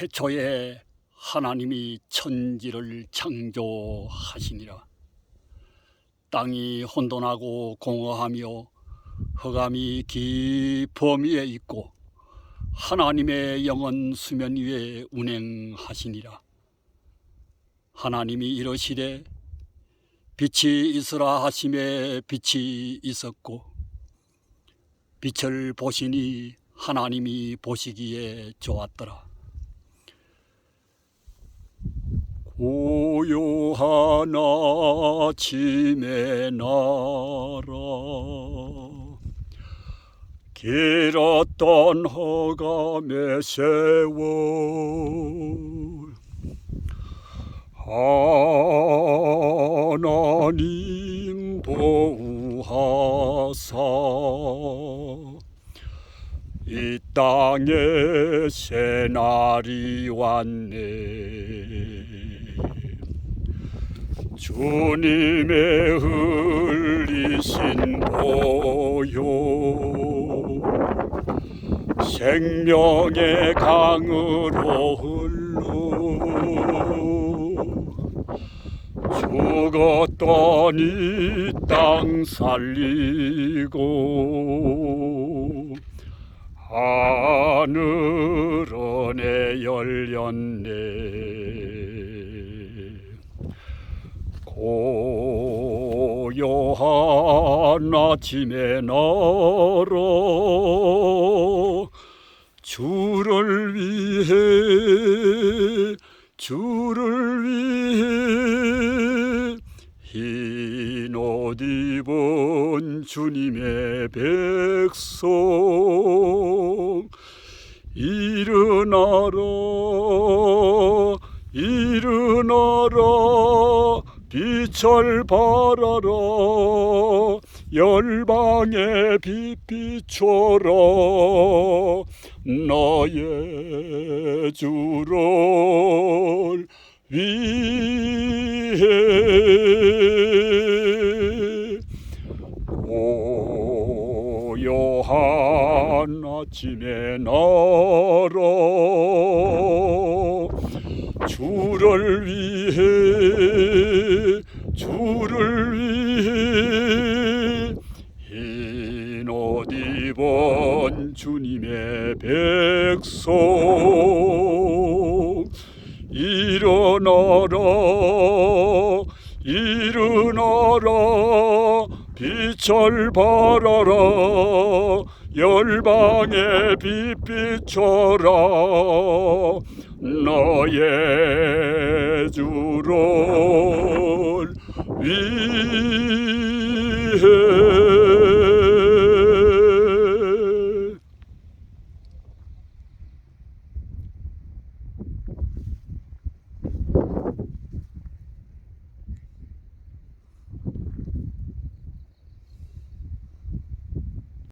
태초에 하나님이 천지를 창조하시니라. 땅이 혼돈하고 공허하며 흑암이 깊음 위에 있고 하나님의 영은 수면 위에 운행하시니라. 하나님이 이러시되 빛이 있으라 하심에 빛이 있었고 빛을 보시니 하나님이 보시기에 좋았더라. 고요한 아침의 나라. 길었던 허감의 세월. 하나님 보호하사. 이 땅에 새날이 왔네 주님의 흘리신 보혈 생명의 강으로 흘러 죽었던 이 땅 살리고 하늘 은혜 열렸네 고요한 아침에 나라 주를 위해 주를 위해 흰 옷 입은 주님의 백성 일어나라 일어나라 빛을 발하라 열방에 빛 비춰라 너의 주를 위해 고요한 아침에 나라 주를 위해 주를 위해 흰옷 입은 주님의 백성. 일어나라 일어나라 빛을 발하라 열방에 빛 비춰라. 너의 주를 위해